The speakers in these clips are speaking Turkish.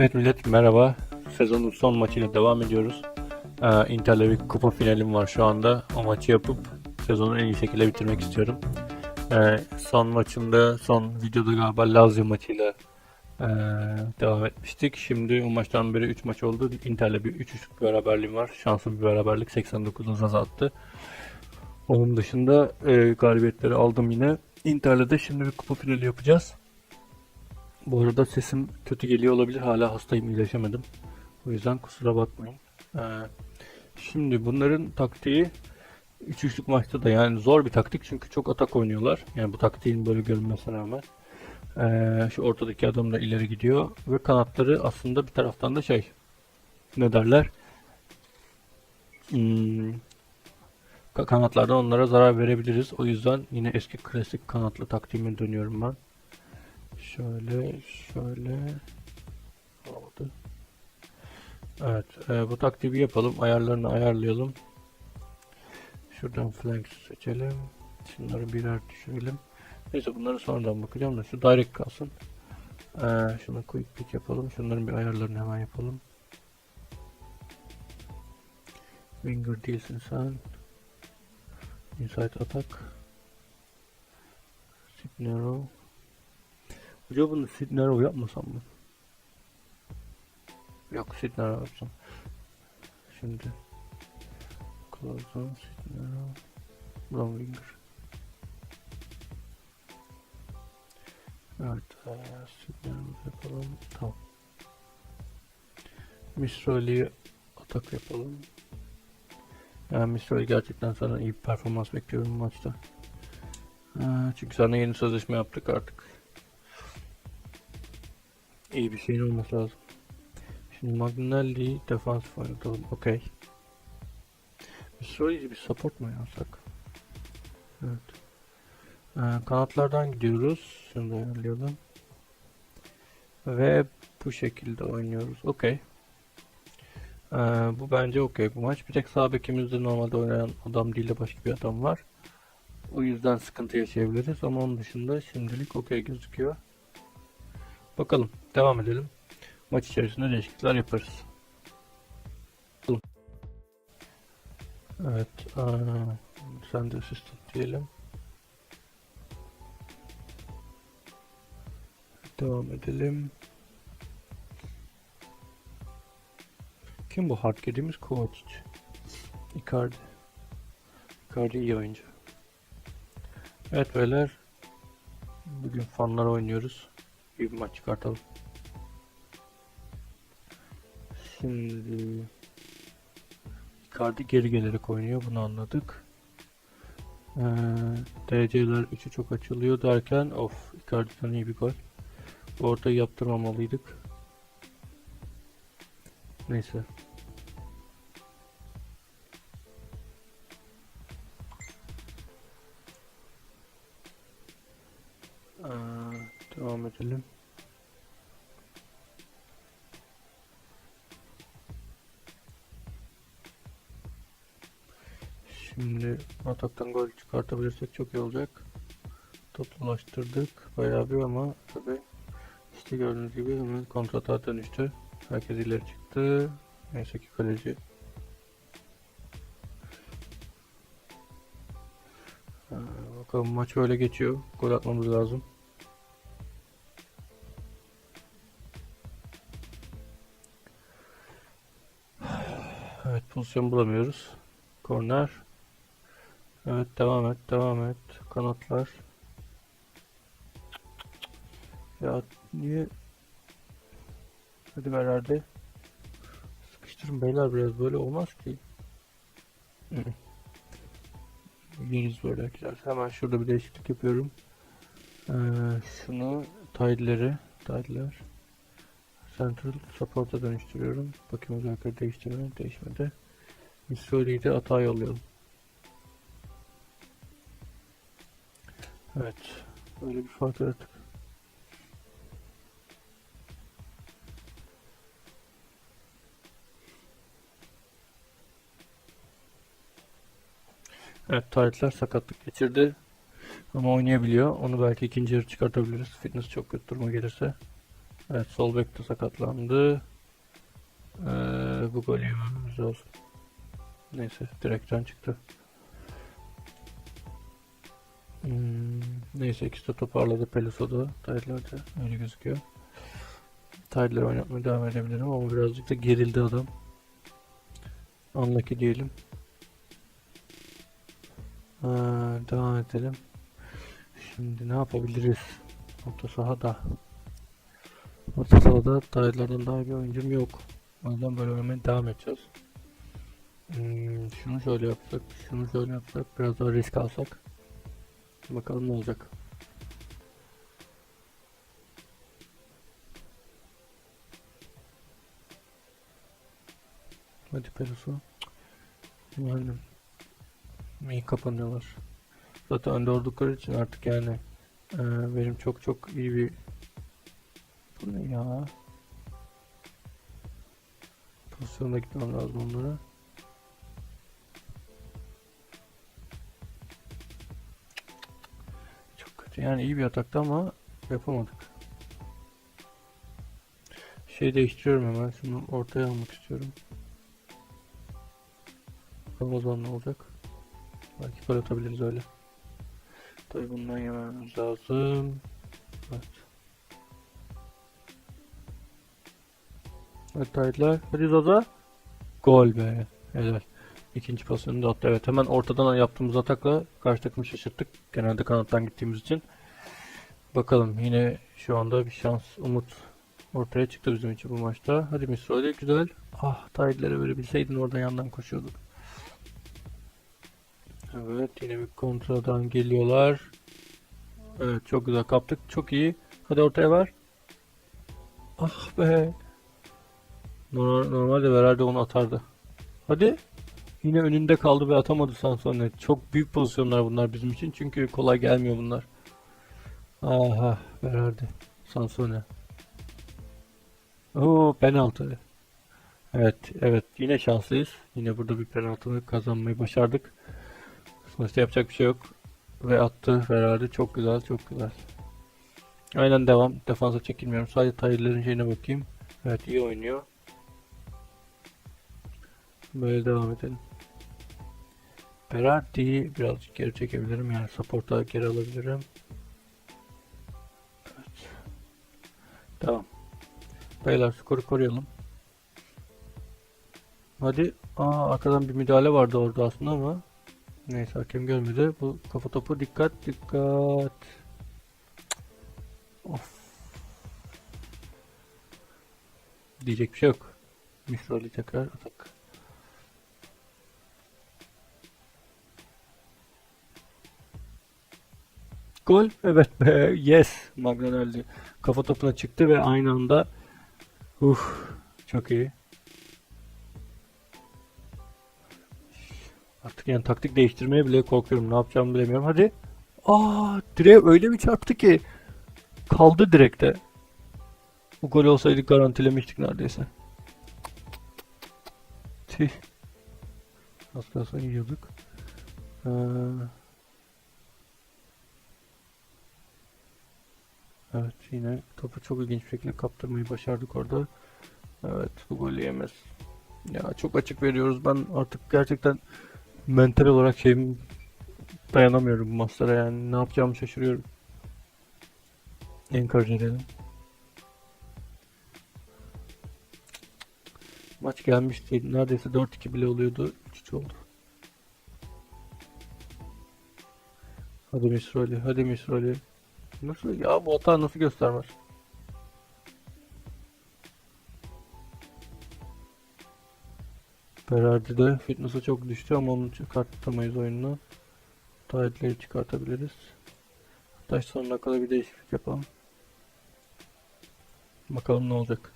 Evet millet merhaba. Sezonun son maçıyla devam ediyoruz. Ee, Inter'le bir kupa finalim var şu anda. O maçı yapıp sezonu en iyi şekilde bitirmek istiyorum. Ee, son maçımda, son videoda galiba Lazio maçıyla ee, devam etmiştik. Şimdi o maçtan beri 3 maç oldu. Inter'le bir 3-3'lük bir beraberliğim var. Şanslı bir beraberlik. 89 Zaza attı. Onun dışında ee, galibiyetleri aldım yine. Inter'le de şimdi bir kupa finali yapacağız. Bu arada sesim kötü geliyor olabilir. Hala hastayım, iyileşemedim. O yüzden kusura bakmayın. Ee, şimdi bunların taktiği 3-3'lük maçta da yani zor bir taktik çünkü çok atak oynuyorlar. Yani bu taktiğin böyle görünmesine rağmen. Ee, şu ortadaki adam da ileri gidiyor ve kanatları aslında bir taraftan da şey ne derler hmm, ka- kanatlardan onlara zarar verebiliriz. O yüzden yine eski klasik kanatlı taktiğime dönüyorum ben. Şöyle, şöyle. Oldu. Evet, e, bu taktiği yapalım. Ayarlarını ayarlayalım. Şuradan flank seçelim. Şunları birer düşürelim. Neyse bunları sonradan bakacağım da şu direct kalsın. Ee, şunu quick pick yapalım. Şunların bir ayarlarını hemen yapalım. Winger değilsin sen. Inside attack. Narrow. Acaba bunu sit narrow yapmasam mı? Yok sit narrow yapsam. Şimdi close on sit narrow. Brown winger. Evet, sit narrow yapalım. Tamam. Misroli'yi atak yapalım. Yani Misroli gerçekten sana iyi performans bekliyorum maçta. Çünkü sana yeni sözleşme yaptık artık. İyi bir şeyin olması lazım. Şimdi Magnelli defansif oynatalım. Okey. Bir Solid'i bir support mu yapsak? Evet. Ee, kanatlardan gidiyoruz. Şunu da ayarlayalım. Ve bu şekilde oynuyoruz. Okey. Ee, bu bence okey bu maç. Bir tek sağ bekimizde normalde oynayan adam değil de başka bir adam var. O yüzden sıkıntı yaşayabiliriz ama onun dışında şimdilik okey gözüküyor. Bakalım. Devam edelim. Maç içerisinde değişiklikler yaparız. Evet. Aa, sen de assistant diyelim. Devam edelim. Kim bu hard yediğimiz Kovacic? Icardi. Icardi iyi oyuncu. Evet beyler. Bugün fanlar oynuyoruz. Bir maç çıkartalım. Şimdi Icardi geri gelerek oynuyor. Bunu anladık. Ee, DC'ler 3'ü çok açılıyor derken of Icardi'den iyi bir gol. Bu ortayı yaptırmamalıydık. Neyse. Edelim. Şimdi ataktan gol çıkartabilirsek çok iyi olacak. Top ulaştırdık bayağı bir ama tabi işte gördüğünüz gibi hemen kontrata dönüştü. Herkes ileri çıktı. Neyse ki kaleci. Ee, bakalım maç böyle geçiyor. Gol atmamız lazım. Pozisyon bulamıyoruz. Korner. Evet devam et devam et. Kanatlar. Ya niye? Hadi herhalde. Sıkıştırın beyler biraz böyle olmaz ki. Yeriz böyle arkadaşlar. Hemen şurada bir değişiklik yapıyorum. Ee, şunu tile'leri tile'ler Central Support'a dönüştürüyorum. Bakayım özellikle değiştirme değişmedi. Missouri'yi de atağa yollayalım. Evet. Böyle bir fark yarattık. Evet Taritler sakatlık geçirdi. Ama oynayabiliyor. Onu belki ikinci yarı çıkartabiliriz. Fitness çok kötü duruma gelirse. Evet sol bek de sakatlandı. Ee, bu golü yememiz lazım. Neyse direkten çıktı. Hmm, neyse ikisi de toparladı Peluso da. Tyler'de öyle gözüküyor. Tyler oynatmaya devam edebilirim ama birazcık da gerildi adam. Unlucky diyelim. Ee, devam edelim. Şimdi ne yapabiliriz? Orta sahada. Orta sahada Tyler'dan daha bir oyuncum yok. O yüzden böyle oynamaya devam edeceğiz. Hmm, şunu şöyle yapsak, şunu şöyle yapsak, biraz daha risk alsak. Bakalım ne olacak. Hadi Peluso. Yani iyi kapanıyorlar. Zaten önde oldukları için artık yani e, benim çok çok iyi bir bu ne ya? Pozisyonda gitmem lazım onlara. Yani iyi bir atakta ama yapamadık. Şey değiştiriyorum hemen. Şunu ortaya almak istiyorum. Zaman ne olacak. Belki gol atabiliriz öyle. Tabii bundan yememiz lazım. Evet. Evet Taytlar. Hadi Zaza. Gol be. Helal. İkinci pozisyonu da attı. Evet hemen ortadan yaptığımız atakla karşı takımı şaşırttık. Genelde kanattan gittiğimiz için. Bakalım yine şu anda bir şans, umut ortaya çıktı bizim için bu maçta. Hadi Misroli güzel. Ah Taytlar'a böyle bilseydin orada yandan koşuyorduk. Evet yine bir kontradan geliyorlar. Evet çok güzel kaptık. Çok iyi. Hadi ortaya ver. Ah be. Normal, normalde herhalde onu atardı. Hadi. Yine önünde kaldı ve atamadı Sansone. Çok büyük pozisyonlar bunlar bizim için. Çünkü kolay gelmiyor bunlar. Aha verdi. Sansone. Oo penaltı. Evet evet yine şanslıyız. Yine burada bir penaltını kazanmayı başardık. Sonuçta yapacak bir şey yok. Ve attı herhalde. Çok güzel, çok güzel. Aynen devam. Defansa çekilmiyorum. Sadece Tyler'ın şeyine bakayım. Evet iyi oynuyor. Böyle devam edelim. Berardi'yi birazcık geri çekebilirim. Yani support'a geri alabilirim. Evet. Tamam. Beyler skoru koruyalım. Hadi. Aa arkadan bir müdahale vardı orada aslında ama Neyse hakem görmedi. Bu kafa topu dikkat dikkat. Of. Diyecek bir şey yok. Misrali tekrar atak. Gol. Evet be. Yes. Magdanelli kafa topuna çıktı ve aynı anda uh, çok iyi. Artık yani taktik değiştirmeye bile korkuyorum. Ne yapacağımı bilemiyorum. Hadi. Aa, direğe öyle bir çarptı ki kaldı direkte. Bu gol olsaydı garantilemiştik neredeyse. Tüh. Az kalsın yiyorduk. Ee... Evet yine topu çok ilginç bir şekilde kaptırmayı başardık orada. Evet bu golü yemez. Ya çok açık veriyoruz. Ben artık gerçekten mental olarak şeyim dayanamıyorum bu maçlara yani ne yapacağımı şaşırıyorum. Encourage edelim. Maç gelmişti. Neredeyse 4-2 bile oluyordu. 3-3 oldu. Hadi Misroli, hadi Misroli. Nasıl ya bu hata nasıl göstermez? Berardi'de fitness'ı çok düştü ama onu çıkartamayız oyundan. Tayetleri çıkartabiliriz. Hatta sonuna kadar bir değişiklik yapalım. Bakalım ne olacak.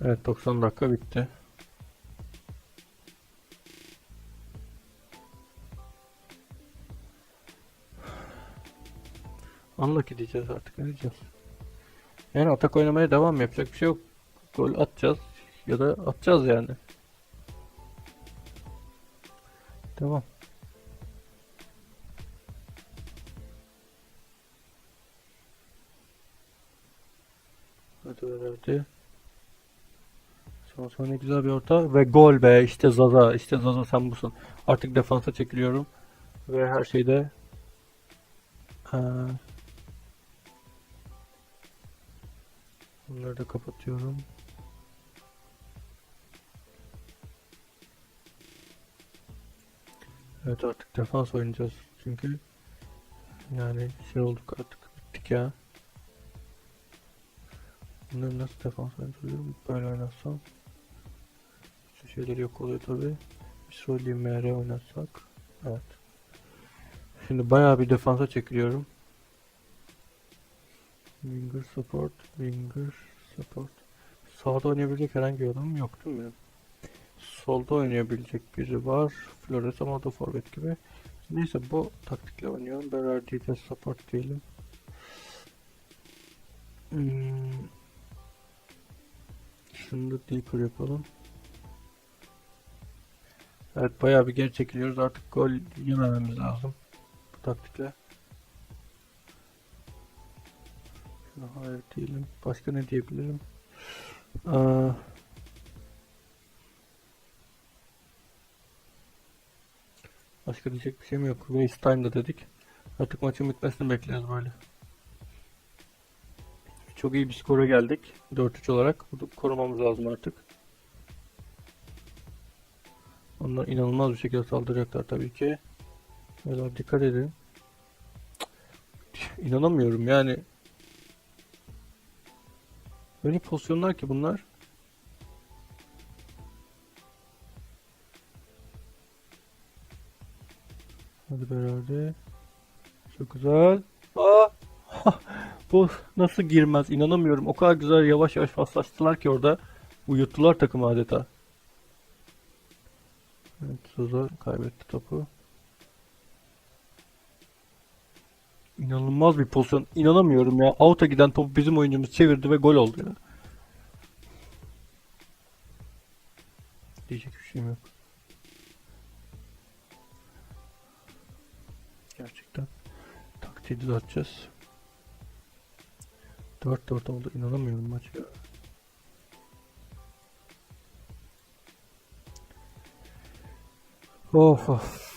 Evet 90 dakika bitti. Unlucky diyeceğiz artık ne. Yani atak oynamaya devam yapacak bir şey yok. Gol atacağız ya da atacağız yani. Devam. Hadi herhalde. Son sonra güzel bir orta ve gol be işte Zaza işte Zaza sen busun. Artık defansa çekiliyorum ve her şeyde ee, bunları da kapatıyorum. Evet artık defans oynayacağız çünkü yani şey olduk artık bittik ya. Bunları nasıl defans oynayabilirim? Böyle oynarsam şu şeyler yok oluyor tabi. Misroli MR oynatsak evet. Şimdi bayağı bir defansa çekiliyorum. Winger support, winger support. Sağda oynayabilecek herhangi bir adam yok değil mi? Solda oynayabilecek biri var. Flores ama da forvet gibi. Neyse bu taktikle oynuyorum. Berardi'yi de support diyelim. Hmm. Şunu da deeper yapalım. Evet bayağı bir geri çekiliyoruz. Artık gol yemememiz lazım. Bu taktikle. Hayır diyelim. Başka ne diyebilirim? Aa, başka diyecek bir şeyim yok. Waste time'da dedik. Artık maçın bitmesini bekliyoruz böyle. Çok iyi bir skora geldik. 4-3 olarak. Bunu korumamız lazım artık. Onlar inanılmaz bir şekilde saldıracaklar tabii ki. Böyle dikkat edin. İnanamıyorum yani. Öyle pozisyonlar ki bunlar. Hadi beraber. Çok güzel. Aa! Bu nasıl girmez? İnanamıyorum. O kadar güzel yavaş yavaş paslaştılar ki orada. Uyuttular takımı adeta. Evet, Souza kaybetti topu. İnanılmaz bir pozisyon. İnanamıyorum ya. Out'a giden topu bizim oyuncumuz çevirdi ve gol oldu ya. Diyecek bir şeyim yok. Gerçekten. Taktiği düzelteceğiz. 4-4 oldu. İnanamıyorum maç ya. Of of.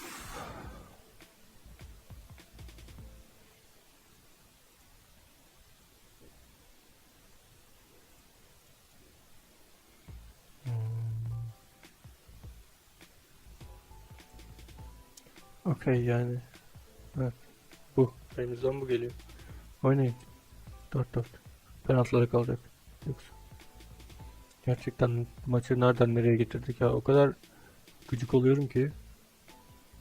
Okey yani. Evet. Bu. Elimizden bu geliyor. Oynayın. 4-4. Penaltılara kalacak. Yoksa. Gerçekten maçı nereden nereye getirdik ya. O kadar gıcık oluyorum ki.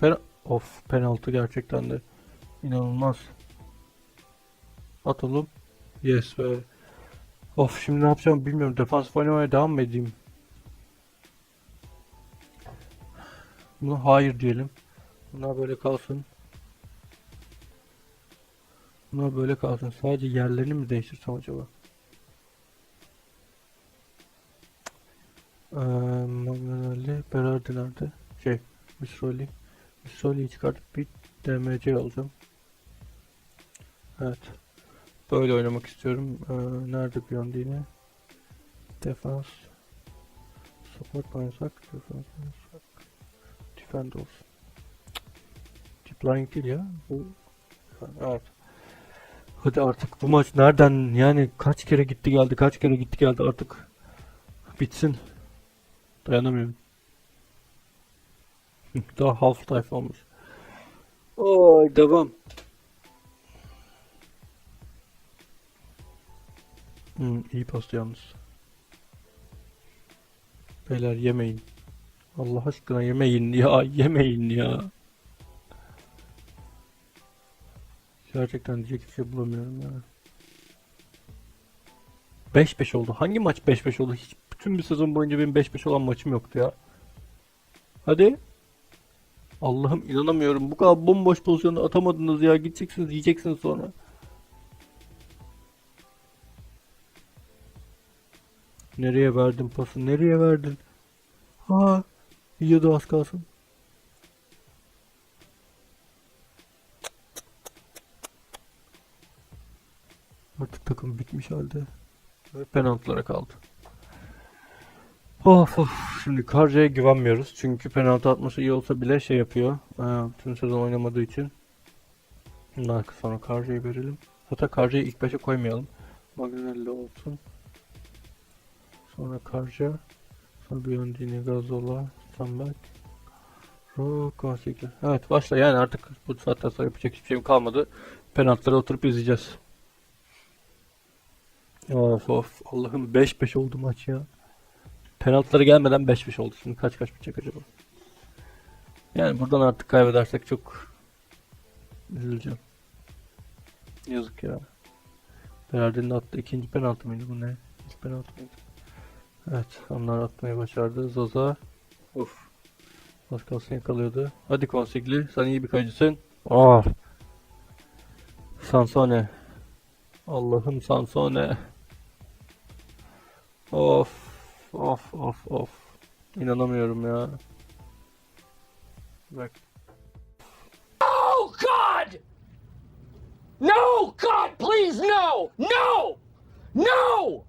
Pen of penaltı gerçekten de inanılmaz. At oğlum. Yes be. Of şimdi ne yapacağım bilmiyorum. Defans oynamaya devam mı edeyim? Buna hayır diyelim. Bunlar böyle kalsın. Bunlar böyle kalsın. Sadece yerlerini mi değiştirsem acaba? Eee Magnanelli Berardi nerede? Şey, Misroli. Misroli'yi çıkartıp bir DMC alacağım. Evet. Böyle oynamak istiyorum. Eee nerede Biondini? Defans. Support oynasak. Defans oynasak. Defend olsun. Line değil ya. Bu. Evet. Hadi artık bu maç nereden yani kaç kere gitti geldi kaç kere gitti geldi artık bitsin. Dayanamıyorum. Daha half life olmuş. Oy devam. Hmm, iyi pasta yalnız. Beyler yemeyin. Allah aşkına yemeyin ya yemeyin ya. Gerçekten diyecek bir şey bulamıyorum ya. 5-5 oldu. Hangi maç 5-5 oldu? Hiç bütün bir sezon boyunca benim 5-5 olan maçım yoktu ya. Hadi. Allah'ım inanamıyorum. Bu kadar bomboş pozisyonda atamadınız ya. Gideceksiniz yiyeceksiniz sonra. Nereye verdin pası? Nereye verdin? Ha, yiyordu az kalsın. Artık takım bitmiş halde. Ve penaltılara kaldı. Of of. Şimdi Karca'ya güvenmiyoruz. Çünkü penaltı atması iyi olsa bile şey yapıyor. Ee, tüm sezon oynamadığı için. Bundan sonra Karca'yı verelim. Hatta Karca'yı ilk başa koymayalım. Magnelli olsun. Sonra Karca. Sonra Biondini, Gazola, Stambak. Rokosikli. Evet başla yani artık bu saatten sonra yapacak hiçbir şeyim kalmadı. Penaltılara oturup izleyeceğiz. Of of Allah'ım 5-5 oldu maç ya. Penaltıları gelmeden 5-5 oldu. Şimdi kaç kaç bitecek acaba? Yani buradan artık kaybedersek çok üzüleceğim. Yazık ya. Berardin'in attığı ikinci penaltı mıydı bu ne? İlk penaltı mıydı? Evet onlar atmayı başardı. Zoza. Of. Az kalsın yakalıyordu. Hadi Konsigli sen iyi bir kayıcısın. Ah. Sansone. Allah'ım Sansone. Of. Of of of. İnanamıyorum ya. Bak. Oh God! No, God, please, no, no, no!